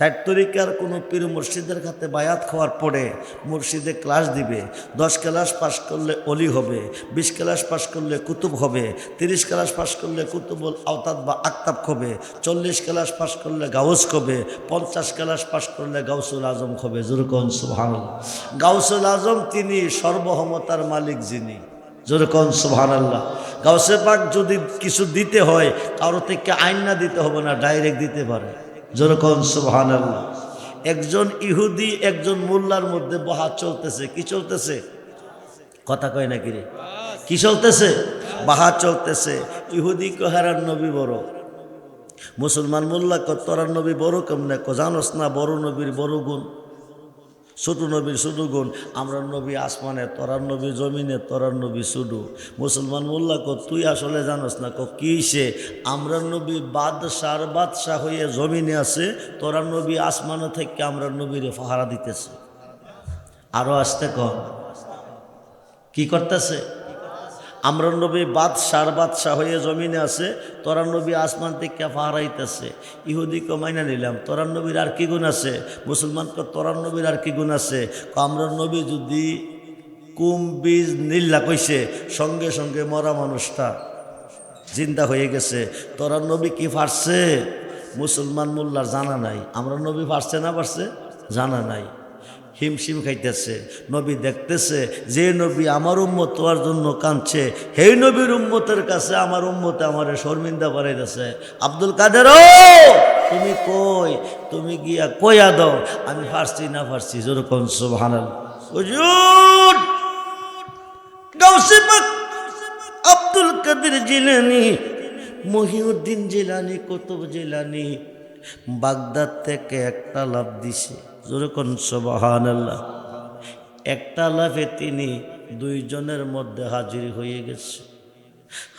চার তরিকার কোনো পীর মুর্শিদের খাতে বায়াত খাওয়ার পরে মুর্শিদে ক্লাস দিবে, দশ ক্লাস পাশ করলে অলি হবে, বিশ ক্লাস পাশ করলে কুতুব হবে, তিরিশ ক্লাস পাশ করলে কুতুবুল আওতাদ বা আক্তাব হবে, চল্লিশ ক্লাস পাশ করলে গাউস হবে, পঞ্চাশ ক্লাস পাশ করলে গাউসুল আজম হবে। জুরকন সুহান গাউসুল আজম তিনি সর্বহমতার মালিক যিনি। যেরকম সুহান আল্লাহ গাউসে পাক যদি কিছু দিতে হয়, কারও থেকে আইন না দিতে হবে না, ডাইরেক্ট দিতে পারে। যেরকম সুহান আল্লাহ একজন ইহুদি, একজন মোল্লার মধ্যে বহা চলতেছে। কি চলতেছে? কথা কয় না কিরে? কি চলতেছে? বাহা চলতেছে। ইহুদি কহারার নবী বড়। মুসলমান মোল্লা কত্তরার তোরার নবী বড় কেমনে? জানোস না বড় নবীর বড় গুণ। ছোট নবীর শুধু গুণ আমরা নবী আসমানে, তরার নবী জমিনে, তরার নবী শুধু। মুসলমান মোল্লা কো, তুই আসলে জানোস না কো, কী সে? আমরা নবী বাদশার বাদশাহ হয়ে জমিনে আছে, তরার নবী আসমানে থেকে আমরা নবীরে ফাহারা দিতেছে। আরও আসতে কম কি করতেছে? আমরা নবী বাদশার বাদশাহ হয়ে জমিনে আছে তোরার নবী আসমান থেকে ফাহারাইতেছে। ইহুদিকে মাইনা নিলাম তোরার নবীর আর কি গুণ আছে? মুসলমানকে তোরার নবীর আর কি গুণ আছে? আমরা নবী যদি কুম বীজ নীল্লা কইছে, সঙ্গে সঙ্গে মরা মানুষটা জিন্দা হয়ে গেছে তোরার নবী কি ফারছে মুসলমান মোল্লার জানা নাই। আমরা নবী ফারছে না পারছে জানা নাই। হিমশিম খাইতেছে, নবী দেখতেছে, যে নবী আমার উম্মত হওয়ার জন্য কাঁদছে সেই নবীর উম্মতের কাছে আমার উম্মতে আমার শর্মিন্দা বাড়াইতেছে আব্দুল কাদের, ও, তুমি কই? তুমি গিয়া কইয়া দাও, আমি ফার্সি না ফার্সি যেরকম সুবহানাল। Abdul Qadir Jilani, Mohiuddin Jilani, Qutub Jilani, Baghdad থেকে একটা লাভ দিছে। যেরকম সবাহান আল্লাহ একটা লাফে তিনি দুইজনের মধ্যে হাজির হয়ে গেছে।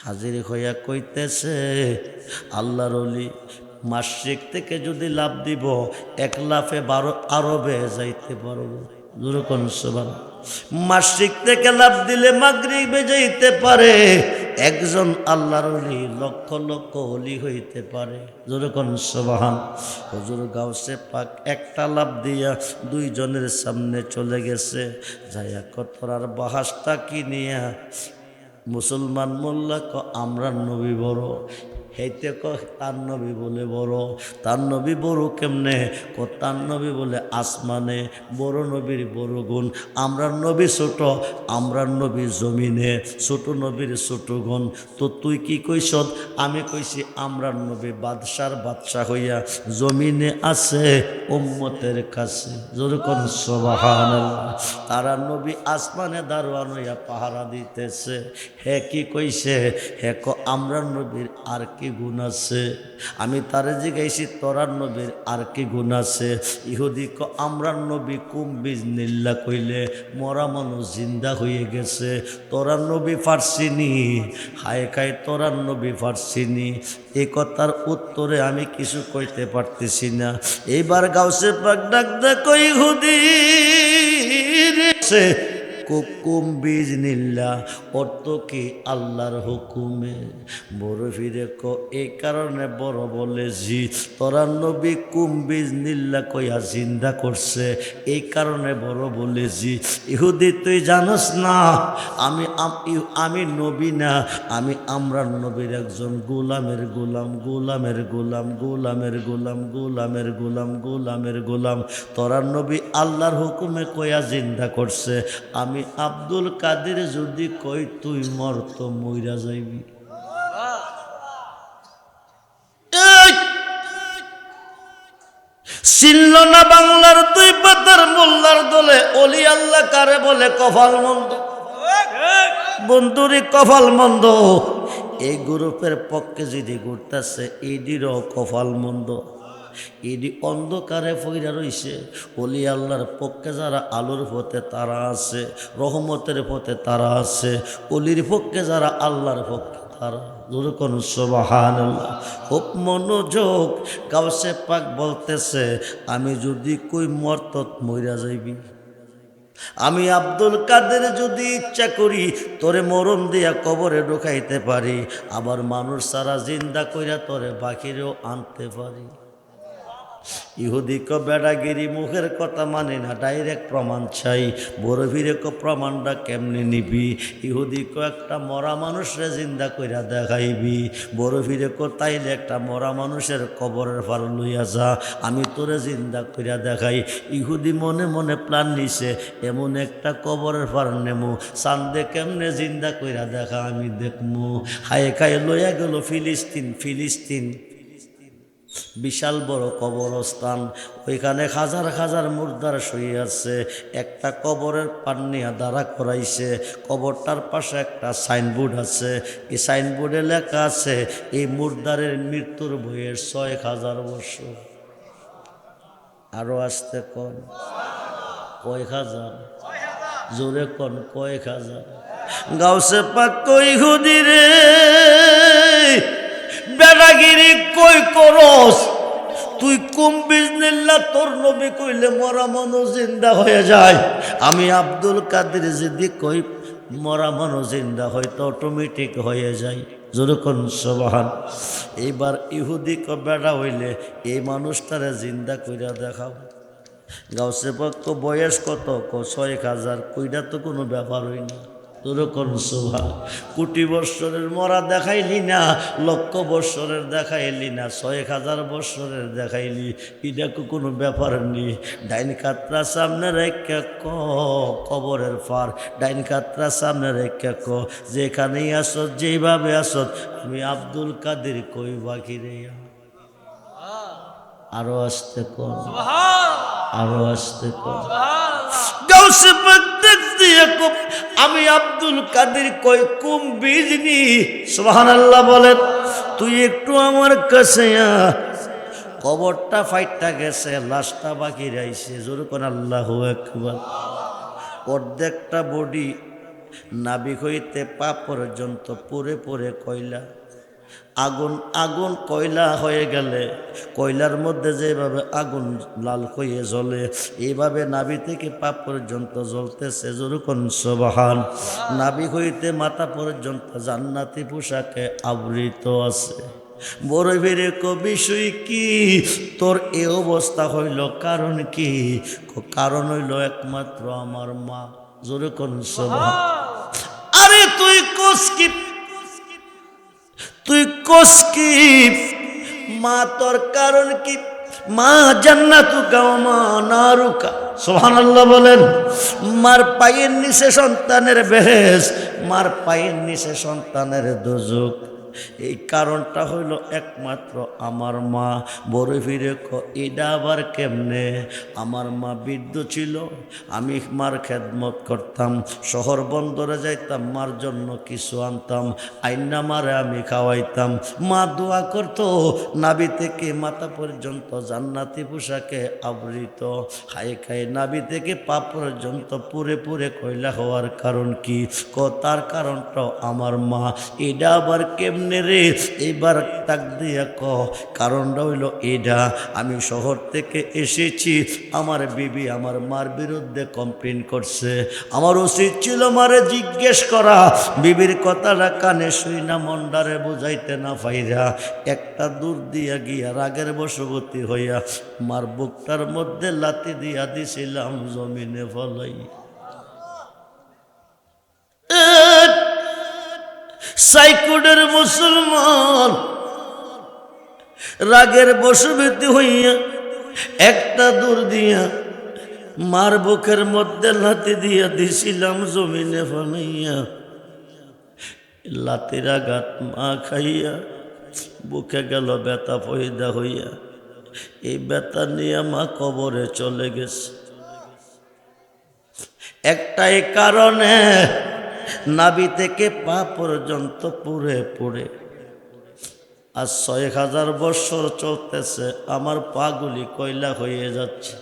হাজির হইয়া কইতেছে, আল্লাহর অলি মাসিক থেকে যদি লাভ দিব, এক লাফে বারো আরবে যাইতে পারব। যেরকম সবার মাসিক থেকে লাভ দিলে মাগরিবে যাইতে পারে। একজন আল্লাহর অলি লক্ষ লক্ষ অলি হইতে পারে। যেরকম সবাহান। হুজুর গাউসে পাক একটা লাভ দিয়া দুইজনের সামনে চলে গেছে। যাইয়া কতরার বাহাসটা কি নিয়া মুসলমান মোল্লা আমরা নবী বড়। হেইতে ক তার নবী বলে বড়, তার নবী বড় কেমনে? ক তার নবী বলে আসমানে, বড় নবীর বড় গুণ। আমরা নবী ছোট, আমরা নবী জমিনে, ছোট নবীর ছোট গুণ। তো তুই কি কইস? আমি কইছি, আমরা নবী বাদশার বাদশাহ হইয়া জমিনে আছে, উম্মতের কাছে। যেরকম সবাহান তারা নবী আসমানে দারোয়ান হইয়া পাহারা দিতেছে। হে কি কইছে? হে ক আমরা নবীর আর কি গুণ আছে? আমি তারে জিগাইছি তোরার নবীর আর কি গুণ আছে? ইহুদি ক আমরা নবী কুম বীজ নিল্লা কইলে মরা মানুষ জিন্দা হয়ে গেছে। তোরার নবী ফার্সিনি হায় খায় তোরার নবী ফার্সিনি এই কথার উত্তরে আমি কিছু কইতে পারতেছি না। এইবার গাউসে পাক ডাক দেখো ইহুদি কুকুম বীজ নিল্লা অর্থ কি আল্লাহর হুকুমে? বড় ফিরে ক এই কারণে বড় বলে জি, তোরা নবী কুম বীজ নিল্লা কইয়া জিন্দা করছে, এই কারণে বড় বলে জি, ইহুদি তুই জানস না, আমি আম- নবী না, আমি আমরা নবীর একজন গোলামের গোলাম গোলামের গোলাম গোলামের গোলাম গোলামের গোলাম গোলামের গোলাম। তোরা নবী আল্লাহর হুকুমে কয়া জিন্দা করছে। আমি আব্দুল কাদের যদি কই, তুই মর তো মইরা যাইবি! চিনল না বাংলার দুই পাতার মোল্লার দলে অলি আল্লাহ কারে বলে কফাল মন্দ বন্ধুরি কফাল মন্দ। এই গ্রুপের পক্ষে যদি ঘুরতেছে এডিরও কফাল মন্দ। এডি অন্ধকারে ফইরা রইছে। অলি আল্লাহর পক্ষে যারা আলোর পথে তারা আছে, রহমতের পথে তারা আছে। অলির পক্ষে যারা আল্লাহর পক্ষে খুব মনোযোগ। গাউসে পাক বলতেছে, আমি যদি কই মর্তত মইরা যাইবি। আমি আব্দুল কাদের যদি ইচ্ছা করি, তোরে মরণ দিয়া কবরে ঢুকাইতে পারি। আবার মানুষ সারা জিন্দা কইরা তোরে বাকিরেও আনতে পারি। ইহুদি ক বেড়াগিরি মুখের কথা মানে না ডাইরেক্ট প্রমাণ চাই। ভিড়ে ক প্রমাণটা কেমনে নিবি? ইহুদি ক একটা মরা মানুষরে জিন্দা কইরা দেখাইবি। ভিড়ে ক তাইলে একটা মরা মানুষের কবরের ফার লইয়া যা, আমি তোরে জিন্দা কইরা দেখাই। ইহুদি মনে মনে প্ল্যান নিছে, এমন একটা কবরের ফার নেমু, চান্দে কেমনে জিন্দা কইরা দেখা আমি দেখমু। হায় খায় লইয়া গেল ফিলিস্তিন ফিলিস্তিন। বিশাল বড় কবরস্থান। ওইখানে হাজার হাজার মুর্দার শুয়ে আছে। একটা কবরের পান্নিয়া দ্বারা করাইছে। কবরটার পাশে একটা সাইনবোর্ড আছে। এই সাইনবোর্ডে লেখা আছে, এই মুর্দারের মৃত্যুর বয়স ছয় হাজার বছর। আরও আসতে কন। কয়েক হাজার? জোরে কন কয়েক হাজার? গাউসে পাক কই হুদি রে। বেড়াগিরি কই করস? তুই কুম বিজনিল্লা তোর নবী কইলে মরা মানুষ জিন্দা হয়ে যায়? আমি আব্দুল কাদের যদি কই, মরা মানুষ জিন্দা হয়তো অটোমেটিক হয়ে যায়। যেরকম সবাহান। এইবার ইহুদি ক বেড়া হইলে এই মানুষটারে জিন্দা কইরা দেখাও। গাউসে পক্ষ বয়স কত? ক ছয় হাজার। কইটা তো কোনো ব্যাপার হই না তোরকম শোভা। কোটি বৎসরের মরা দেখাইলি না লক্ষ বৎসরের দেখাইলি না ছয় হাজার বৎসরের দেখাইলি। এটা কোনো ব্যাপার নেই। ডাইন কাতরা সামনে রেখে ক কবরের ফার। ডাইন কাতরা সামনে রেখে ক যেখানেই আসত যেইভাবে আসত আমি আব্দুল কাদের কই বাকি রে? আরও আসতে কর। আরও আসতে কর। আমি আব্দুল কাদের কই কুম বিজনি? সুবহানাল্লাহ বলেন, তুই একটু আমার কাছে কবরটা ফাইটটা গেছে, লাশটা বাকি রাইছে। জোর কোন, আল্লাহ একবার অর্ধেকটা বডি নাবিক হইতে পা পর্যন্ত পরে পরে কয়লা। আগুন আগুন কয়লা হয়ে গেলে, কয়লার মধ্যে যেভাবে আগুন লাল হয়ে জ্বলে, এইভাবে নাভি থেকে পাপ পর্যন্ত জ্বলতেছে যেরকম সবাহান। নাভি হইতে মাথা পর্যন্ত জান্নাতি পোশাকে আবৃত আছে। বড় বেড়ে বিষয় কি? তোর এ অবস্থা হইল কারণ কি? কারণ হইল একমাত্র আমার মা জোরে কোন আরে তুই কোস কি কোস কি? মা তোর কারণ কি? মা জান্নাতু গাও মা নারুকা সুবহানাল্লাহ বলেন, মার পায়ের নিচে সন্তানের বেহেস মার পায়ের নিচে সন্তানের দুজুক এই কারণটা হইল একমাত্র আমার মা। বড় ফিরে এটা আবার কেমনে? আমার মা বৃদ্ধ ছিল, আমি মার খেদমত করতাম, শহর বন্দরে যাইতাম, মার জন্য কিছু আনতাম, আইনা মারে আমি খাওয়াইতাম। মা দোয়া করতো, নাবি থেকে মাথা পর্যন্ত জান্নাতি পোশাকে আবৃত। হাই, খাই, নাবি থেকে পা পর্যন্ত পুরে পুরে কয়লা হওয়ার কারণ কি? ক, তার কারণটা আমার মা। এটা আবার কেমনে? রে এইবার তাক দিয়া ক। কারণটা হইল এটা আমি শহর থেকে এসেছি, আমার বিবি আমার মার বিরুদ্ধে কমপ্লেন করছে। আমার উচিত ছিল মারে জিজ্ঞেস করা, বিবির কথাটা কানে শুই না মন্ডারে বুঝাইতে না পাইরা, একটা দূর দিয়া গিয়া রাগের বশবতী হইয়া মার বুকটার মধ্যে লাতি দিয়া দিছিলাম জমিনে ফলাই সাইকুডের মুসলমান। রাগের বশবতী হইয়া একটা দূর দিয়া মার বুকের মধ্যে লাতি দিয়া দিছিলাম জমিনে ফলাইয়া লাতির আঘাত মা খাইয়া বুকে গেল ব্যথা পয়দা হইয়া। এই ব্যথা নিয়ে মা কবরে চলে গেছে। একটাই কারণে নাবি থেকে পা পর্যন্ত পুড়ে পুড়ে। আর ছয় হাজার বৎসর চলতেছে, আমার পাগুলি কয়লা হয়ে যাচ্ছে।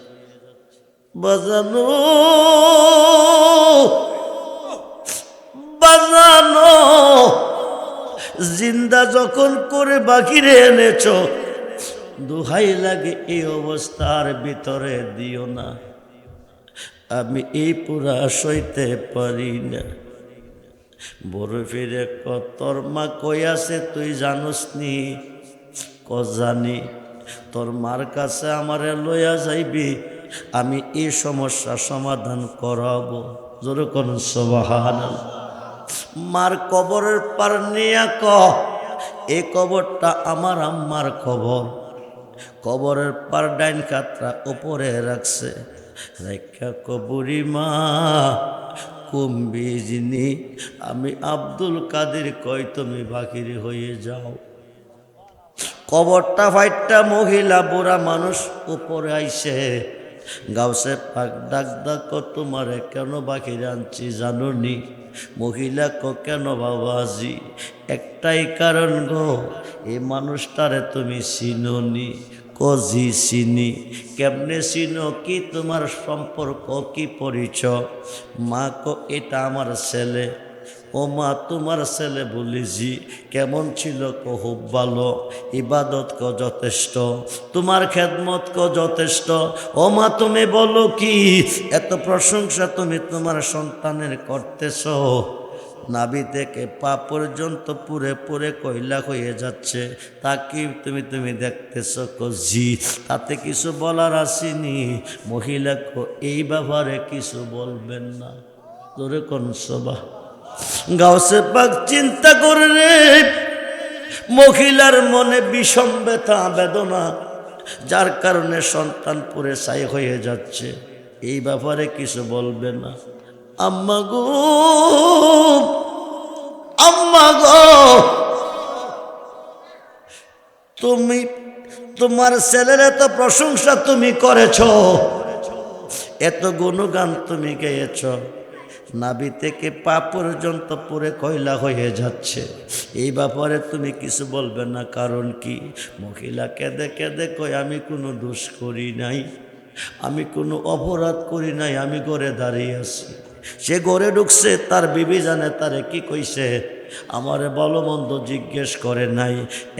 বাজানো বাজানো, জিন্দা যখন করে বাকিরে এনেছ, দুহাই লাগে এই অবস্থার ভিতরে দিও না। আমি এই পুরা সইতে পারি না। বড় ফিরে তোর মা কই আছে তুই জানোস নি? ক জানি, তোর মার কাছে আমারে লইয়া যাইবি, আমি এই সমস্যা সমাধান করাবো। জোরে কোন মার কবরের পার নিয়ে ক এই কবরটা আমার আম্মার কবর। কবরের পার ডাইন কাতরা উপরে রাখছে। রেখা কবুরি মা কুম্বিজিনি আমি আব্দুল কাদের কই তুমি বাকিরি হয়ে যাও। কবরটা ফাইটটা মহিলা বুড়া মানুষ উপরে আইসে, গাউসে পাক ডাক ডাক, তোমারে কেন বাকিরে আনছি জানুনি? মহিলা ক কেন বাবাজি একটাই কারণ গো এই মানুষটারে তুমি চিননি। কজি চিনি? কেমনে চিনো? কি তোমার সম্পর্ক? কি পরিচয়? মা ক, এটা আমার ছেলে। ও মা, তোমার ছেলে বলিছি কেমন ছিল কো? খুব ভালো। ইবাদত ক যথেষ্ট। তোমার খেদমত ক যথেষ্ট। ও মা, তুমি বলো কি? এত প্রশংসা তুমি তোমার সন্তানের করতেছ। নাভি থেকে পা পর্যন্ত পুরে পুরে কয়লা হয়ে যাচ্ছে। তা কি তুমি তুমি দেখতেছ জি তাতে কিছু বলার আসেনি। মহিলা এই ব্যাপারে কিছু বলবেন না। তোরে কোন সবা গাউসে পাক চিন্তা করে রে। মহিলার মনে বিষম ব্যথা, বেদনা, যার কারণে সন্তান পুরে ছাই হয়ে যাচ্ছে। এই ব্যাপারে কিছু বলবে না। আম্মা গো আম্মা গো। তুমি, তোমার ছেলের এত প্রশংসা তুমি করেছ। এত গুণগান তুমি গেয়েছ। নাবি থেকে পা পর্যন্ত পুরে কয়লা হয়ে যাচ্ছে। এই ব্যাপারে তুমি কিছু বলবে না, কারণ কি? মহিলা কেঁদে কেঁদে কয়, আমি কোনো দোষ করি নাই। আমি কোনো অপরাধ করি নাই। আমি ঘরে দাঁড়িয়ে আছি। সে গড়ে ঢুকছে, তার বিবি জানে, তারে কি কইছে? আমারে বলো মন্দ জিজ্ঞেস করে নাই।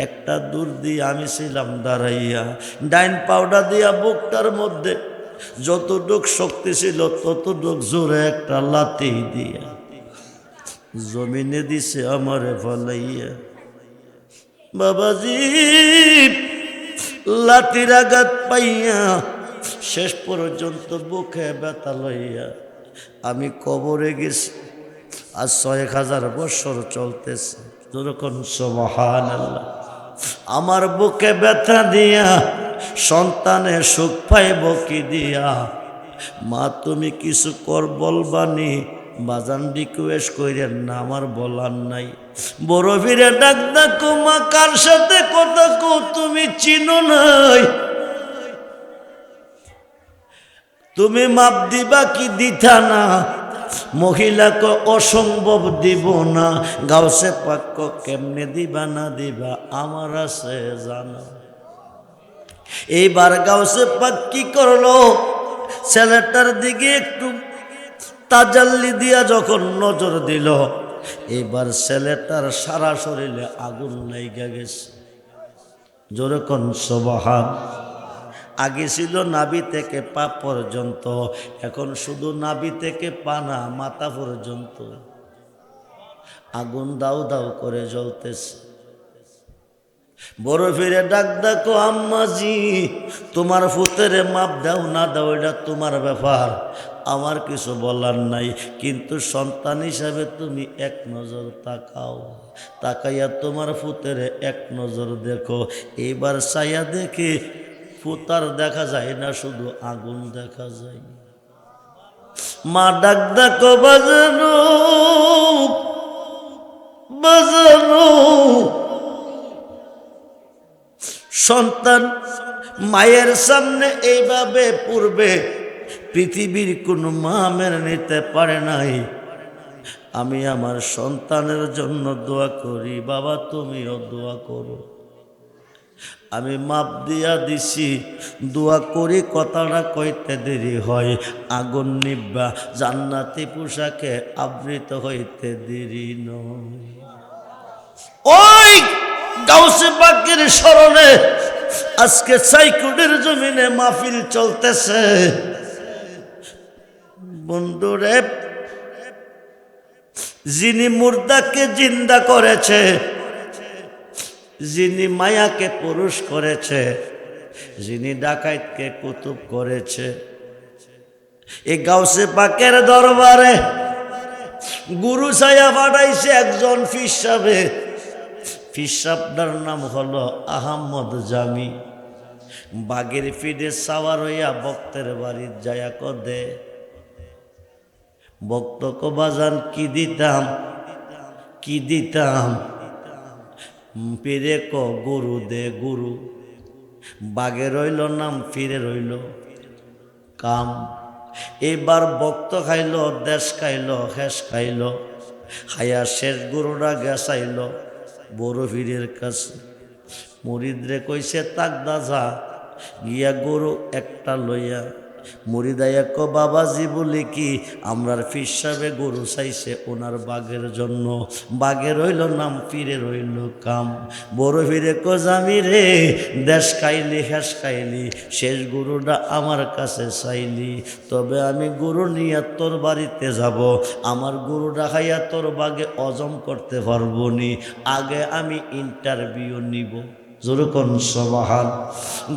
একটা দূর দিয়ে আমি ছিলাম দাঁড়াইয়া। ডাইন পাউডার দিয়া বুকটার মধ্যে যতটুক শক্তি ছিল, ততটুক জোরে একটা লাতি দিয়া জমিনে দিছে আমারে ফলাইয়া। বাবাজি লাতির আঘাত পাইয়া শেষ পর্যন্ত বুকে ব্যথা লইয়া আমি কবরে গেছি। আর ছয় হাজার বছর চলতেছে। যেরকম সবহান আল্লাহ আমার বুকে ব্যথা দিয়া, সন্তানে সুখ পাইব কি দিয়া? মা, তুমি কিছু কর বলবানি। বাজান রিকোয়েস্ট কইরেন, না, আমার বলার নাই। বড় ফিরে ডাক ডাকো, মা, কার সাথে কথা কো তুমি চিনো নাই? তুমি মাপ দিবা কি দিতা না? মহিলাকে অসম্ভব দিব না। গাউসে পাক্য কেমনে দিবা না দিবা, আমার আছে জানা। এইবার গাউসে পাক কি করল? ছেলেটার দিকে একটু তাজাল্লি দিয়া যখন নজর দিল এবার ছেলেটার সারা শরীরে আগুন লাইগা গেছে। জোরে কোন আগে ছিল নাভি থেকে পা পর্যন্ত। এখন শুধু নাভি থেকে পানা মাথা পর্যন্ত। আগুন দাউ দাউ করে জ্বলতেছে। বড় ফিরে ডাক ডাকো আম্মাজি, তোমার ফুতেরে মাপ দাও না দাও, এটা তোমার ব্যাপার। আমার কিছু বলার নাই, কিন্তু সন্তান হিসাবে তুমি এক নজর তাকাও। তাকাইয়া তোমার ফুতেরে এক নজর দেখো। এইবার চাইয়া দেখে ফুতার দেখা যায় না, শুধু আগুন দেখা যায়। মা ডাক ডাকো বাজানো বাজানো। সন্তান, মায়ের সামনে এইভাবে পূর্বে পৃথিবীর কোনো মা মেনে নিতে পারে নাই। আমি আমার সন্তানের জন্য দোয়া করি, বাবা, তুমিও দোয়া করো। আমি মাপ দিয়া দিছি, দোয়া করি কথাটা কইতে দেরি হয়। আগুন নিব্বা, জান্নাতি পোশাকে আবৃত হইতে দেরি নয়। ওই স্মরণে আজকে সাইকুডের জমিনে মাহফিল চলতেছে। বন্ধুরে, যিনি মুর্দাকে জিন্দা করেছে যিনি মায়াকে পুরুষ করেছে, যিনি ডাকাইতকে কুতুব করেছে। এই গাউসে পাকের দরবারে গুরু সায়া পাঠাইছে একজন ফিসাবে ফিসাবটার নাম হলো আহম্মদ জামি। বাগের ফিডে সাওয়ার হইয়া ভক্তের বাড়ির যায়া কদে। ভক্ত বাজান, কি দিতাম? কি দিতাম? পীরে ক, গুরু দে গুরু। বাগে রইল, নাম ফিরে রইল। কাম, এবার বক্ত খাইল, দেশ খাইল হেস খাইল। হায়া শেষ গরুরা গেছাইল, বড় ফিরের কাছে। মুরিদরে কইছে, তাক দাজা, গিয়া গরু একটা লইয়া মুরিদাইয়া ক বাবাজি বলি কি, আমরার ফিসাবে গরু চাইছে ওনার বাঘের জন্য। বাঘে রইল নাম ফিরে রইল কাম। বড় ফিরে ক জামি রে, দেশ খাইলি, হেস খাইলি, শেষ গরুটা আমার কাছে চাইলি। তবে আমি গরু নিয়ে তোর বাড়িতে যাব। আমার গরুটা খাইয়া তোর বাঘে অজম করতে পারব নি। আগে আমি ইন্টারভিউ নিব। যেরকম সবাহান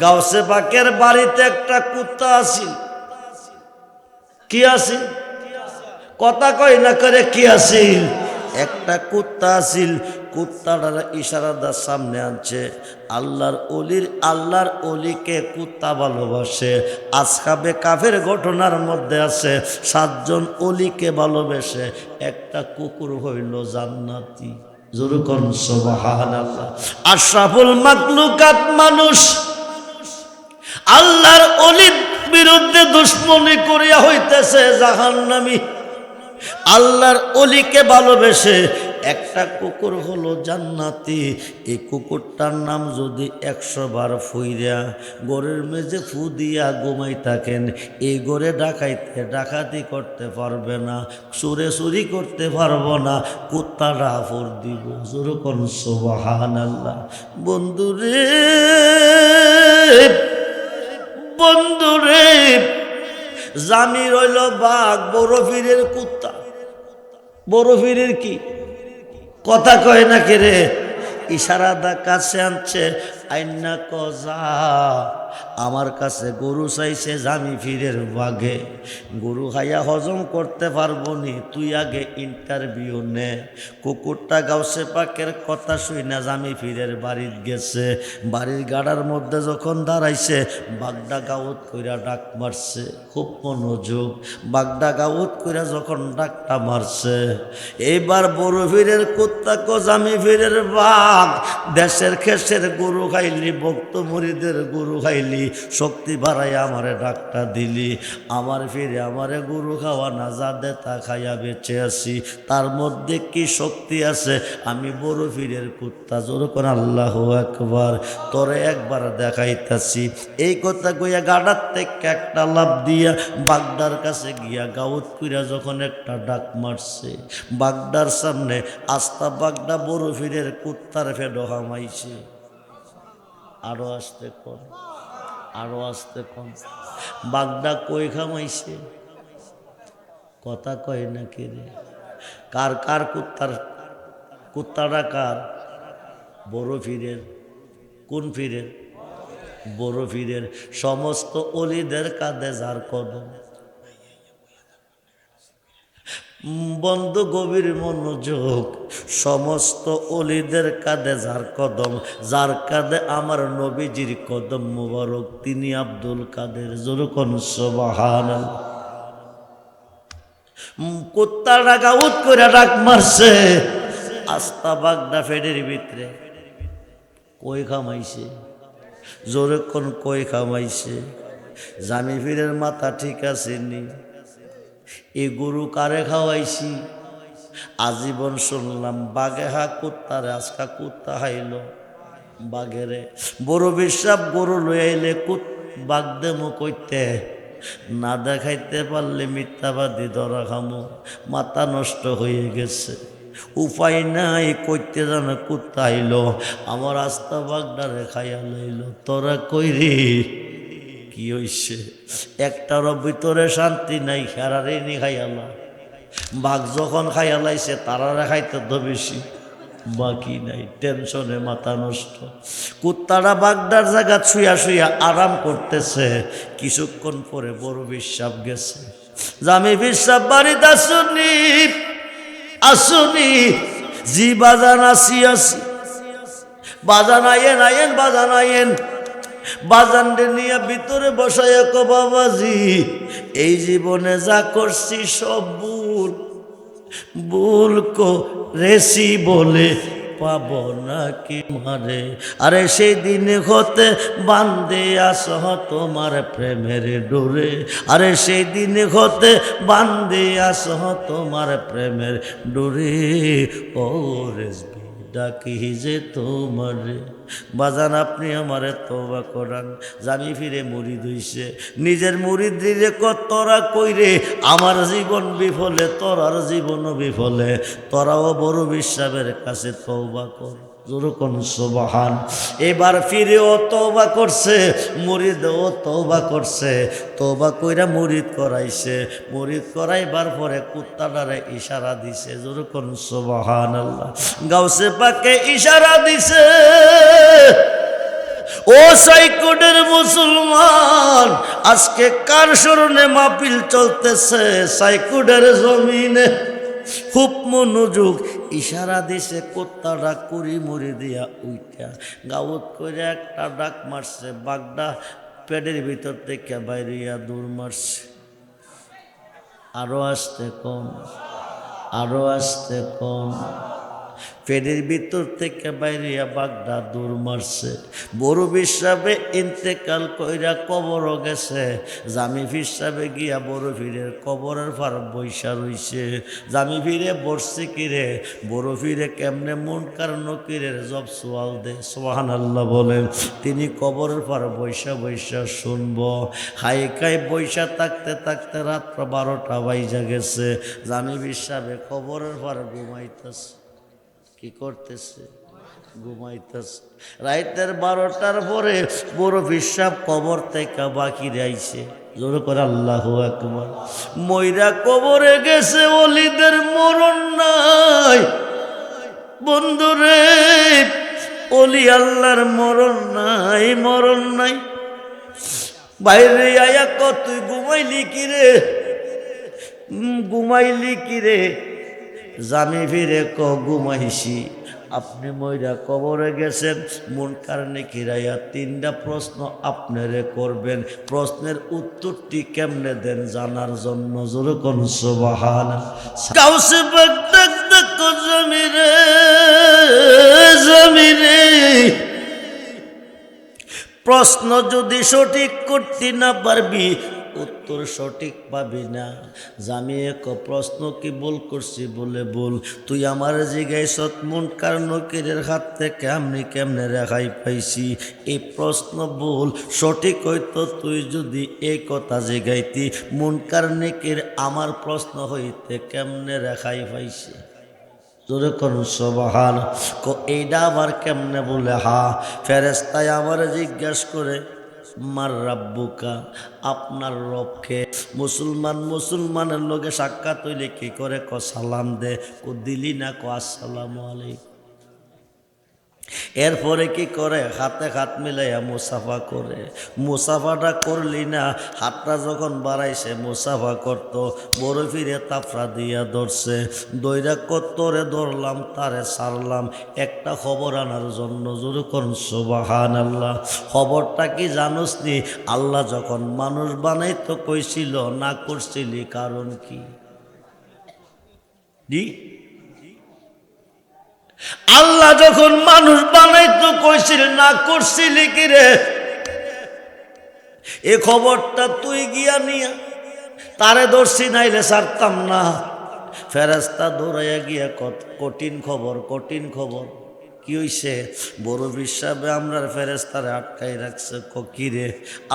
গাউসে বাকের বাড়িতে একটা কুত্তা আছিল। কি আছিল? কথা কই না করে কি আছিল? একটা কুত্তা আছিল। কুত্তাটার ইশারাদার সামনে আনছে। আল্লাহর অলির, আল্লাহর অলিকে কুত্তা ভালোবাসে। আজকাবে কাফের ঘটনার মধ্যে আছে, সাতজন অলিকে ভালোবেসে একটা কুকুর হইল জান্নাতি। জোরকন সোবাহান আল্লাহ আশরাফুল মাকলুকাত মানুষ আল্লাহর অলির বিরুদ্ধে দুশ্মনী করিয়া হইতেছে জাহান্নামী। আল্লাহর অলিকে ভালোবেসে একটা কুকুর হলো জান্নাতি। এই কুকুরটার নাম যদি একশো বার ফুইরা গড়ের মেঝে ফু দিয়া ঘুমাই থাকেন, এই গড়ে ডাকাইতে, ডাকাতি করতে পারবে না, চুরে চুরি করতে পারব না, কুত্তাটা ফোর দিব। যেরকম সোবাহান আল্লাহ বন্ধুরে বন্ধুরে জামি রইল বাঘ, বড় ফিরের কুত্তা। বড় ফিরের কি? কথা কয় না কে রে? ইশারা দা কাছে আনছে। আইনা কজা, আমার কাছে গরু চাইছে জামি ফিরের বাঘে গরু খাইয়া হজম করতে পারব নি, তুই আগে ইন্টারভিউ নে। কুকুরটা গাউসে পাকের কথা শুই না জামি ফিরের বাড়ির গেছে। বাড়ির গাড়ার মধ্যে যখন দাঁড়াইছে, বাগদা গাউত কইরা ডাক মারছে। খুব মনোযোগ। বাগদা গাউত কইরা যখন ডাকটা মারছে, এইবার বড় ফিরের কুত্তা কো জামি ফিরের বাঘ? দেশের খেসের গরু খাইলি, ভক্ত মুড়িদের গরু খাইলি, শক্তি বাড়াই আমারে ডাকটা দিলি। আমার ফিরে আমারে গরু খাওয়া না, যা তা খাইয়া বেঁচে আছি। তার মধ্যে কি শক্তি আছে? আমি বড় ফিরের কুত্তা, জোর করে আল্লাহ একবার তোরে একবার দেখাইতাছি। এই কথা কইয়া গাডার থেকে একটা লাভ দিয়া বাগদার কাছে গিয়া গাউত কইরা যখন একটা ডাক মারছে, বাগদার সামনে আস্তা বাগদা বড় ফিরের কুত্তার ফেডো হামাইছে। আরও আসতে কম আরও আসতে কম বাগদা কই খামাইছে কথা কয় না কে রে? কার কার কুত্তার কুত্তারা কার? বড় ফিরের কোন ফিরের বড় ফিরের সমস্ত অলিদের কাঁধে যার কদম। বন্ধ গভীর মনোযোগ। সমস্ত অলিদের কাঁধে যার কদম, যার কাঁধে আমার নবীজির কদম মুবারক, তিনি আব্দুল কাদের জোরকন সোবাহান কুত্তা ডাকা উত করে ডাক মারছে। আস্তা বাগদা ফেডের ভিতরে। কই খামাইছে জোরে কোন কই খামাইছে জামি ফিরের মাথা ঠিক আছে নি? এই গরু কারে খাওয়াইছি? আজীবন শুনলাম বাঘে হা কুত্তারে আজকা কুত্তা হাইল। বাঘেরে বড় বিশ্বাস, গরু লই আইলে কুত বাঘ দেমো কইতে, না দেখাইতে পারলে মিথ্যাবাদী ধরা খামো। মাথা নষ্ট হয়ে গেছে। উপায় নাই কইতে জানা কুত্তা আইল আমার আস্তা বাগডারে খাইয়া লইল। তোরা কইরি কি হইছে? একটার ভিতরে শান্তি নাই, হেরারে নি খাইয়ালা। বাঘ যখন খাইয়ালাইছে, তারারে খাইতে তো বেশি। বাকি নাই, টেনশনে মাথা নষ্ট। কুত্তারা বাগদার জায়গা ছুঁয়া শুয়া আরাম করতেছে। কিছুক্ষণ পরে বড় বিশ্বাপ গেছে। জামি বিশ্বাপ, বাড়িতে আসুনি আসুনি। জি বাজান, আসি আসি। বাজান আয়েন আয়েন বাজান আয়েন বাজান নিয়ে ভিতরে বসায় কো, বাবাজি, এই জীবনে যা করছি সব ভুল। ভুল করেছি বলে পাব নাকি মারে। আরে সেই দিন হতে বান্ধে আস তোমার প্রেমের ডোরে। আরে সেই দিন হতে বান্ধে আস তোমার প্রেমের ডোরে। ও রেসবি ডাকি যে তোমার। বাজান, আপনি আমারে তোবা করান। জানি ফিরে মুড়ি ধুইছে নিজের মুড়ি দিলে তোরা কইরে, আমার জীবন বিফলে, তোরার জীবনও বিফলে। তোরাও বড় বিশ্বাবের কাছে তৌবা কর। সোবাহান। এবার ফিরে ও তৌবা করছে মুরিদ ও তৌবা করছে। তৌবা কইরা মুরিদ করাইছে। মুরিদ করাইবার পরে কুত্তাটারে ইশারা দিছে যেরকম সোবাহান আল্লাহ গাউসে পাকে ইশারা দিছে, ও সাইকুডের মুসলমান, আজকে কার স্মরণে মাপিল চলতেছে? সাইকুডের জমিনে খুব মনোযোগ, ইশারা দিছে, কোত্তা ডাক করি মরে দিয়া উইটা গাওত করে একটা ডাক মারছে বাগদা পেটের ভিতর থেকে বাইরিয়া দূর মারছে। আরও আসতে কম আরও আসতে কম পেটের ভিতর থেকে বাইরে বাগদা দূর মারছে। বড় বিশ্বাবে ইন্তেকাল কইরা কবর গেছে। জামি ফিসাবে গিয়া বড় ফিরের কবরের ফার বৈশা রইছে। জামি ফিরে বসছে কিরে? বড় ফিরে কেমনে মন কারণ কিরে জব সোয়াল দে? সোহান আল্লাহ বলেন, তিনি কবরের ফার বৈশা বৈশা শুনব। হাই খাই বৈশা থাকতে থাকতে রাত্র বারোটা বাইজা গেছে। জামি বিশ্বাবে কবরের ফার ঘুমাইতেছে। কি করতেছে? ঘুমাইতেছে। রাইতের বারোটার পরে বড় বিশ্বাপ কবর থেকে বাকি রাইছে। জোর করে আল্লাহ একবার ময়রা কবরে গেছে অলিদের মরণ নাই। বন্ধুরে অলি আল্লাহর মরণ নাই মরণ নাই। বাইরে আয়া কত, তুই ঘুমাইলি কিরে ঘুমাইলি কিরে জামি ফিরে ক ঘুমাইছি আপনি ময়রা কবরে গেছেন, মন কারণে কিরাইয়া তিনটা প্রশ্ন আপনারে করবেন। প্রশ্নের উত্তরটি কেমনে দেন জানার জন্য যেরকম সোবাহান কাউসে বাগদাক জমিরে জমিরে। প্রশ্ন যদি সঠিক করতে না পারবি উত্তর সঠিক পাবি না। জামি এক প্রশ্ন কি বল করছি বলে বল তুই আমার জিগাই সৎ মন কারণ কিরের হাত থেকে আমি কেমনে রেখাই পাইছি? এই প্রশ্ন বল সঠিক হইতো তুই যদি এই কথা জিগাইতি। মন কারণিকের আমার প্রশ্ন হইতে কেমনে রেখাই পাইছি? জোরে করুন সবাহান। এইটা আবার কেমনে বলে হা? ফেরেস্তায় আমার জিজ্ঞাস করে মার রাব্বুকা, আপনার রবকে। মুসলমান মুসলমানের লোকে সাক্ষাৎ হইলে কি করে? ক সালাম দে, কো দিলি না, ক আসসালামু আলাইকুম। এরপরে কি করে? হাতে হাত মিলাইয়া মুসাফা করে। মুসাফাটা করলি না, হাতটা যখন বাড়াইছে মুসাফা করত। বড় ফিরে তাফরা দিয়া ধরছে। দইরা কত্তরে ধরলাম, তারে সারলাম একটা খবর আনার জন্য যখন সোবাহান আল্লাহ খবরটা কি জানোস নি? আল্লাহ যখন মানুষ বানাই তো কইছিল, না করছিলি কারণ কি? আল্লাহ যখন মানুষ বানাইতো, কইছিল, না করছিলি কি রে? এ খবরটা তুই গিয়া নিয়া, তারে দর্শি নাইলে সারতাম না। ফেরাস্তা দৌড়াইয়া গিয়া কঠিন খবর কঠিন খবর। কি হইছে? বড় বিশ্বাবে আমরা ফেরেস্তারে আটকাই রাখছে কিরে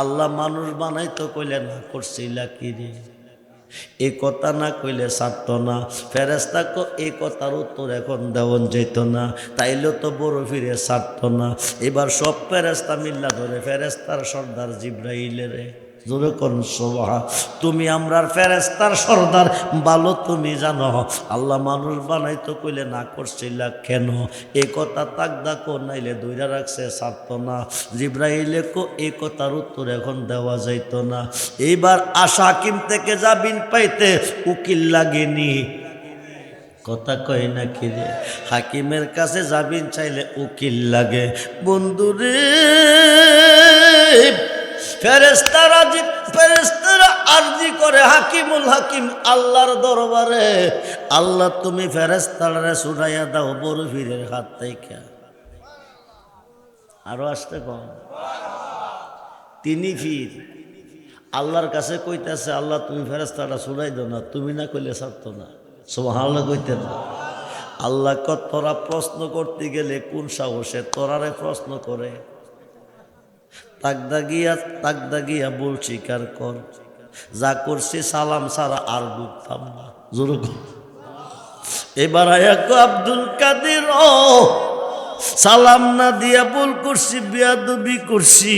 আল্লাহ মানুষ বানাইতো, কইলে, না করছিলা কি রে? এই কথা না কইলে ছাড়ত না। ফেরেস্তা কো এই কথার উত্তর এখন দেওয়ন যেত না। তাইলে তো বড় ফিরে ছাড়ত না। এবার সব ফেরেস্তা মিল্লা ধরে ফেরেস্তার সর্দার জিব্রাইলে রে জোরে কোন সোভা তুমি আমরার ফেরেস্তার সর্দার, ভালো তুমি জানো। আল্লাহ মানুষ বানাইতো কইলে না করছিলা কেন? এ কথা তাক ডাকো নাইলে দইরা রাখছে, ছাড়তো না। জিব্রাইলে কো এই কথার উত্তর এখন দেওয়া যাইত না। এইবার আশা হাকিম থেকে জামিন পাইতে উকিল লাগেনি। কথা কয় না কি রে? হাকিমের কাছে যাবিন চাইলে উকিল লাগে। বন্ধুরে ফেরেস্তারা ফেরেস্তারা আরজি করে, হাকিমুল হাকিম, আল্লাহর দরবারে, আল্লাহ তুমি ফেরেস্তারে ছুটাইয়া দাও বড় ফিরের হাত থেকে। আরও আসতে কম। তিনি ফির, আল্লাহর কাছে কইতেছে, আল্লাহ তুমি ফেরেস্তাটা ছুড়াই দাও না, তুমি না কইলে ছাড়তো না। সোহাল্লা কইতে না। আল্লাহ তোরা প্রশ্ন করতে গেলে কোন সাহসে তোরারে প্রশ্ন করে? তাকদা গিয়া তাকদা গিয়া বল স্বীকার কর। যা করছি সালাম সারা আর ডুবতাম না। জোর। এবার আয়াক আব্দুল কাদের, ও, সালাম না দিয়া বল করছি, বিয়াদবি করছি।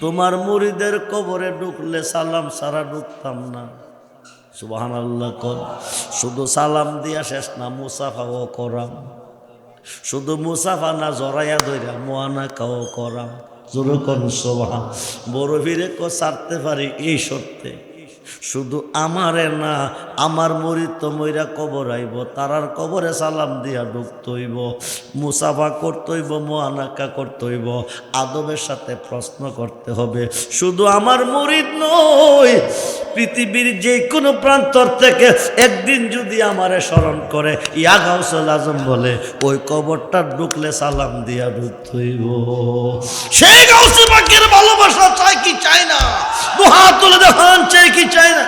তোমার মুড়িদের কবরে ঢুকলে সালাম সারা ঢুকতাম না। সুবাহান আল্লাহ কর। শুধু সালাম দিয়া শেষ না, মুসাফাও করাম। শুধু মুসাফা না জরাইয়া ধইরা মোয়ানা কাও করাম। জোর কর সোবাহান বড় ভিড়ে ক সারতে পারি এই সত্যে শুধু আমারে না, আমার মরিত মইরা কবর আইব তারার কবরে সালাম দিয়া ঢুকতইব মুসাফা করতইব মোয়ানাকা করতইব আদবের সাথে প্রশ্ন করতে হবে। শুধু আমার মরিদ নয় পৃথিবীর যে কোনো প্রান্তর থেকে একদিন যদি আমারে স্মরণ করে, ইয়া গাউসল আজম বলে, ওই কবরটা ঢুকলে সালাম দিয়া ঢুকতইব সেই গাউসে পাকের ভালোবাসা চাই কি চাই না? দু হাত তুলে দেখান চাই কি চাই না।